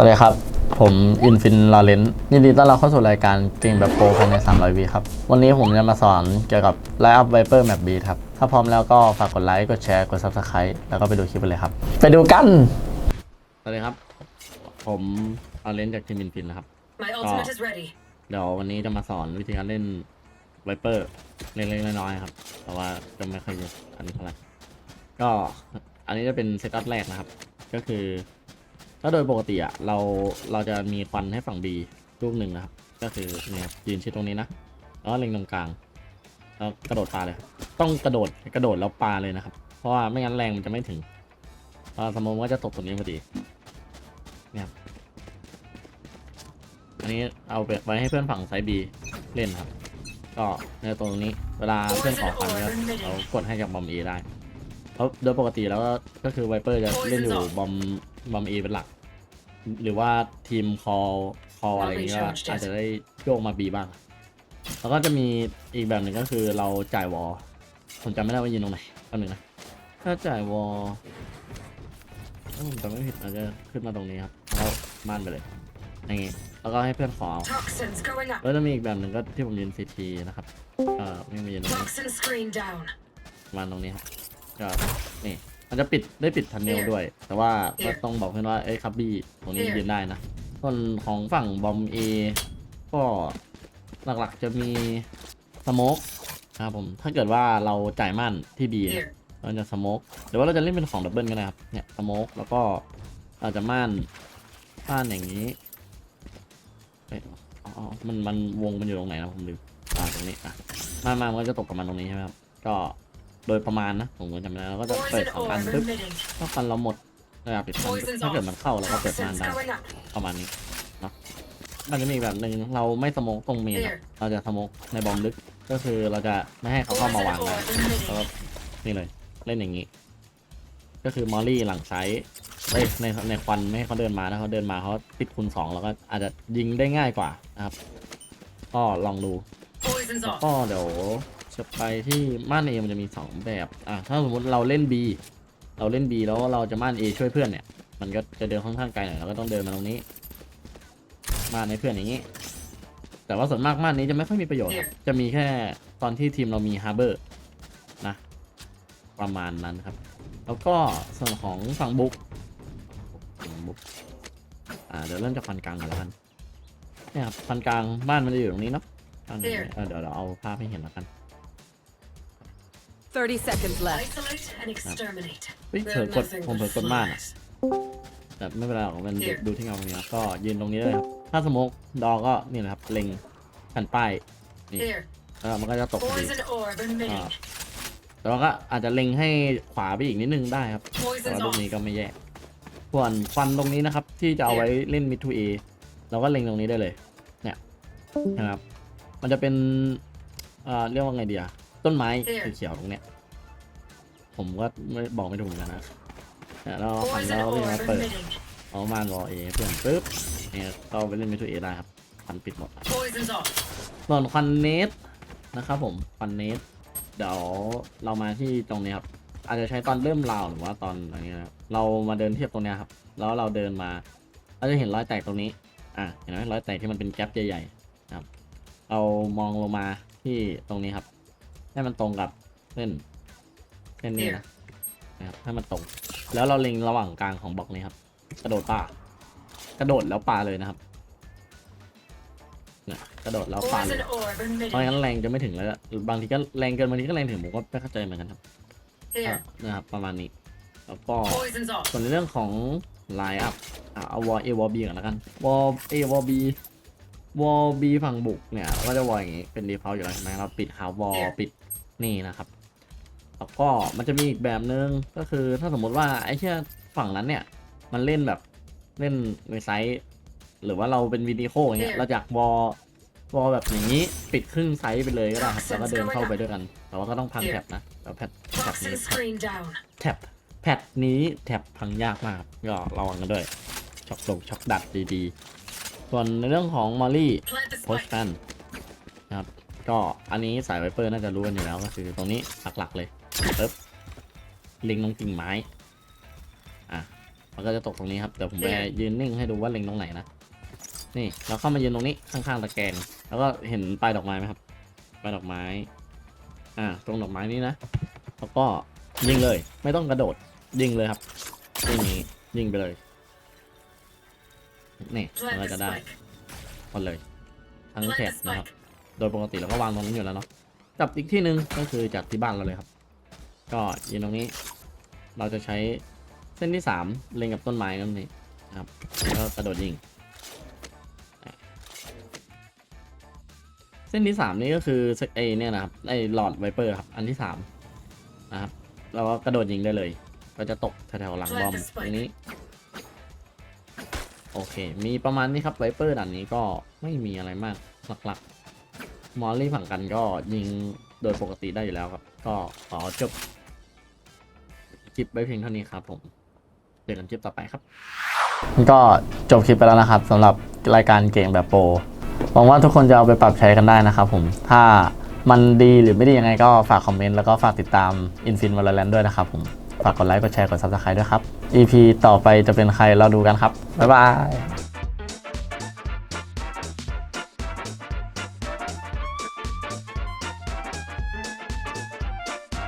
วัสดีครับ ผมอินฟินลาเลนยินดีต้อนรับเข้าสู่รายการเก่งแบบโปรภายใน 300วีครับ วันนี้ผมจะมาสอนเกี่ยวกับ Line Up Viper Map Beat ครับ ถ้าพร้อมแล้วก็ฝากกดไลค์ กดแชร์ กด Subscribe แล้วก็ไปดูคลิปกันเลยครับ ไปดูกัน สวัสดีครับ ผมลาเลนจากทีมอินฟินนะครับ My ultimate is ready. เดี๋ยววันนี้จะมาสอนวิธีการเล่นไวเปอร์เล็กๆน้อยๆครับ แต่ว่าจะไม่ค่อยเยอะอันนี้เท่าไหร่ก็อันนี้จะเป็นเซตอัพแรกนะครับ ก็คือ ถ้าโดยปกติอะเราเราจะมีควันให้ฝั่ง B ลูกหนึ่งนะครับ ก็คือเนี่ยยืนชิดตรงนี้นะแล้วเล็งตรงกลางแล้วกระโดดปาเลย ต้องกระโดดกระโดดแล้วปาเลยนะครับ เพราะว่าไม่งั้นแรงมันจะไม่ถึงเพราะสมมติว่าจะตกตรงนี้พอดีเนี่ยครับอันนี้เอาไปไว้ให้เพื่อนฝั่งไซบีเล่นครับ ก็ในตรงนี้เวลาเพื่อนขอคันเนี่ยเรากดให้กับบอมเอได้เพราะโดยปกติแล้วก็ก็คือไวเปอร์จะเล่นอยู่บอมบอมเอเป็นหลัก หรือว่าทีมคอคออะไรอย่างเงี้ยก็อาจจะได้โยกมาบีบ้าง แล้วก็จะมีอีกแบบหนึ่งก็คือเราจ่ายวอลผมจำไม่ได้ว่ายืนตรงไหนแป๊บนึงนะถ้าจ่ายวอลถ้าผมจำไม่ผิดอาจจะขึ้นมาตรงนี้ครับแล้วม่านไปเลยอย่างงี้แล้วก็ให้เพื่อนขอเอา Toxins going up. แล้วจะมีอีกแบบหนึ่งก็ที่ผมยืนซีทีนะครับเอ่อไม่มายืนตรงนี้ Toxin screen down. ประมาณตรงนี้ครับก็นี่ มันจะปิดได้ปิดทันเนลด้วย แต่ว่าก็ต้องบอกเพื่อนว่าเอ้ยครับบี้ตรงนี้ยืนได้นะส่วนของฝั่งบอมเอก็หลักๆจะมีสโมกนะครับผมถ้าเกิดว่าเราจ่ายมั่นที่บี Here. เราจะสโมกหรือว่าเราจะเล่นเป็นของดับเบิลก็ได้ครับเนี่ยสโมกแล้วก็อาจจะม่านม่านอย่างนี้เอ้ยอ๋ออ๋อมันมันวงมันอยู่ตรงไหนนะผมลืมอ่าตรงนี้อะม่านม่านมันก็จะตกประมาณตรงนี้ใช่ไหมครับก็ โดยประมาณนะผมก็จำไม่ได้แล้วก็จะเปิด Poison สองอัน orb ปุ๊บ emitting. ถ้าฟันเราหมดระดับปิดฟันปุ๊บถ้าเกิดมันเข้าเราก็เปิดม่าน Toxins ได้ going up. ประมาณนี้เนาะมันจะมีอีกแบบหนึ่งเราไม่สโมกตรงเมนอะเราจะสโมกในบอมลึกก็คือเราจะไม่ให้เขาเข้ามาวาง Poison ได้ orb แล้วก็ emitting. นี่เลยเล่นอย่างนี้ ก็คือมอลลี่หลังไซส์เอ้ยในในควันไม่ให้เขาเดินมาถ้าเขาเดินมาเขาติดคูณสองแล้วก็อาจจะยิงได้ง่ายกว่านะครับ ก็ลองดู Poison's แล้ว off. ก็เดี๋ยว จะไปที่ม่านเอมันจะมีสองแบบ อะ ถ้าสมมติเราเล่น B เราเล่น B แล้วเราจะม่าน A ช่วยเพื่อนเนี่ย มันก็จะเดินค่อนข้างไกลหน่อยเราก็ต้องเดินมาตรงนี้ ม่านให้เพื่อนอย่างนี้ แต่ว่าส่วนมากม่านนี้จะไม่ค่อยมีประโยชน์ครับจะมีแค่ตอนที่ทีมเรามีฮาร์เบอร์นะ ประมาณนั้นครับ แล้วก็ส่วนของฝั่งบุกฝั่งบุก อ่า เดี๋ยวเริ่มจากฟันกลางก่อนแล้วกันเนี่ยครับฟันกลางบ้านมันจะอยู่ตรงนี้เนาะอยู่ตรงนี้เออเดี๋ยวเราเอาภาพให้เห็นแล้วกัน 30 seconds left. Isolate and exterminate. เฮ้ยเผลอกดผมเผลอกดม่านอะแต่ไม่เป็นไรหรอกมันดูดูที่เงาตรงนี้นะก็ยืนตรงนี้เลยครับ ถ้าสโมกดอก็นี่แหละครับเล็งแผ่นป้าย Here. แล้วมันก็จะตกพอดี Poison orb emitting. แต่ว่าก็อาจจะเล็งให้ขวาไปอีกนิดนึงได้ครับ แต่ Poison's ว่าลูก off. นี้ก็ไม่แย่ส่วนฟันตรงนี้นะครับ ที่จะเอาไว้เล่นมิดทูเอเราก็เล็งตรงนี้ได้เลย เนี่ยนะครับ มันจะเป็นเอ่อเรียกว่าไงดีอะ ต้นไม้สีเขียวตรงเนี้ย ผมก็ไม่บอกไม่ถูกเหมือนกันนะเนี่ยเราฟัน Poison แล้วก็ orb มาเปิด emitting. เอามานวอเอเพื่อนปุ๊บเนี่ยเราไปเล่นมิดทูเอได้ครับฟันปิดหมด Poison's off. ส่วนควันเนสนะครับผมควันเนสเดี๋ยวเรามาที่ตรงนี้ครับ อาจจะใช้ตอนเริ่มราวหรือว่าตอนอะไรเงี้ยครับเรามาเดินเทียบตรงเนี้ยครับ แล้วเราเดินมาเราจะเห็นรอยแตกตรงนี้อะเห็นไหมรอยแตกที่มันเป็นแก๊ปใหญ่ๆนะครับเรามองลงมาที่ตรงนี้ครับ ให้มันตรงกับเส้นเส้นนี้นะนะครับให้มันตรง แล้วเราเล็งระหว่างกลางของบล็อกนี้ครับ กระโดดป่ากระโดดแล้วปาเลยนะครับเนี่ยกระโดดแล้วปาเลย Poison orb เพราะ emitting. งั้นแรงจะไม่ถึงแล้วบางทีก็แรงเกินบางทีก็แรงถึงผมก็ไม่เข้าใจเหมือนกันครับ Here. นะครับ ประมาณนี้แล้วก็ Poison's off. ส่วนในเรื่องของไลน์อัพอะเอาวอลเอวอลบีก่อนแล้วกันวอลเอวอลบี วอลบีฝั่งบุกเนี่ยก็จะวอลอย่างงี้เป็นดีฟอลอยู่แล้วใช่ไหมเราปิดฮาววอลปิดนี่นะครับแล้วก็มันจะมีอีกแบบนึงก็คือถ้าสมมติว่าไอ้เชี่ยฝั่งนั้นเนี่ย มันเล่นแบบเล่นในไซส์หรือว่าเราเป็นวิดีโออย่างเงี้ยเราจากวอลวอลแบบอย่างนี้ปิดครึ่งไซส์ไปเลยก็ได้ครับแล้วก็เดินเข้าไปด้วยกัน แต่ว่าก็ต้องพังแท็บนะแล้วแพทแท็บนี้ Toxin screen down. แท็บแพทนี้แท็บพังยากมากครับก็ระวังกันด้วยช็อกลงช็อกดัดดีๆ ส่วนในเรื่องของมอลลี่โพส spike. แ n นะครับ ก็อันนี้สายไวเปอร์น่าจะรู้กันอยู่แล้วก็คือตรงนี้หลักๆเลยปึ๊บลิงลงกิ่งไม้ อะ มันก็จะตกตรงนี้ครับ เดี๋ยวผมไปยืนนิ่งให้ดูว่าเล็งตรงไหนนะ นี่ เราเข้ามายืนตรงนี้ข้างๆตะแกรงแล้วก็เห็นปลายดอกไม้ไหมครับปลายดอกไม้ อ่า ตรงดอกไม้นี้นะ แล้วก็ยิงเลย ไม่ต้องกระโดด ยิงเลยครับยิงนี้ยิงไปเลย นี่มัน Plant ก็ the จะได้ spike. หมดเลยทั้ง Plant แถ the บนะครับ spike. โดยปกติเราก็วางตรงนั้นอยู่แล้วเนาะจับอีกที่หนึ่งก็คือจากที่บ้านเราเลยครับ ก็ยืนตรงนี้ เราจะใช้เส้นที่สามเล็งกับต้นไม้นั่นนี่นะครับแล้วก็กระโดดยิงอะเส้นที่สามนี่ก็คือไอเนี่ยนะครับไอหลอดไวเปอร์ครับอันที่สามนะครับเราก็กระโดดยิงได้เลย ก็จะตกแถวๆหลังบอมตรงนี้ โอเค มีประมาณนี้ครับไวเปอร์ด่านนี้ก็ไม่มีอะไรมากหลักๆมอลลี่ฝั่งกันก็ยิงโดยปกติได้อยู่แล้วครับ ก็ขอจบคลิปไว้เพียงเท่านี้ครับผมเจอกันคลิปต่อไปครับ ก็จบคลิปไปแล้วนะครับสำหรับรายการเก่งแบบโปรหวังว่าทุกคนจะเอาไปปรับใช้กันได้นะครับผมถ้ามันดีหรือไม่ดียังไงก็ฝากคอมเมนต์แล้วก็ฝากติดตาม Infin Valorant ด้วยนะครับผม ฝากกดไลค์ กดแชร์ กด Subscribe ด้วยครับ EP ต่อไปจะเป็นใครเราดูกันครับ บ๊ายบาย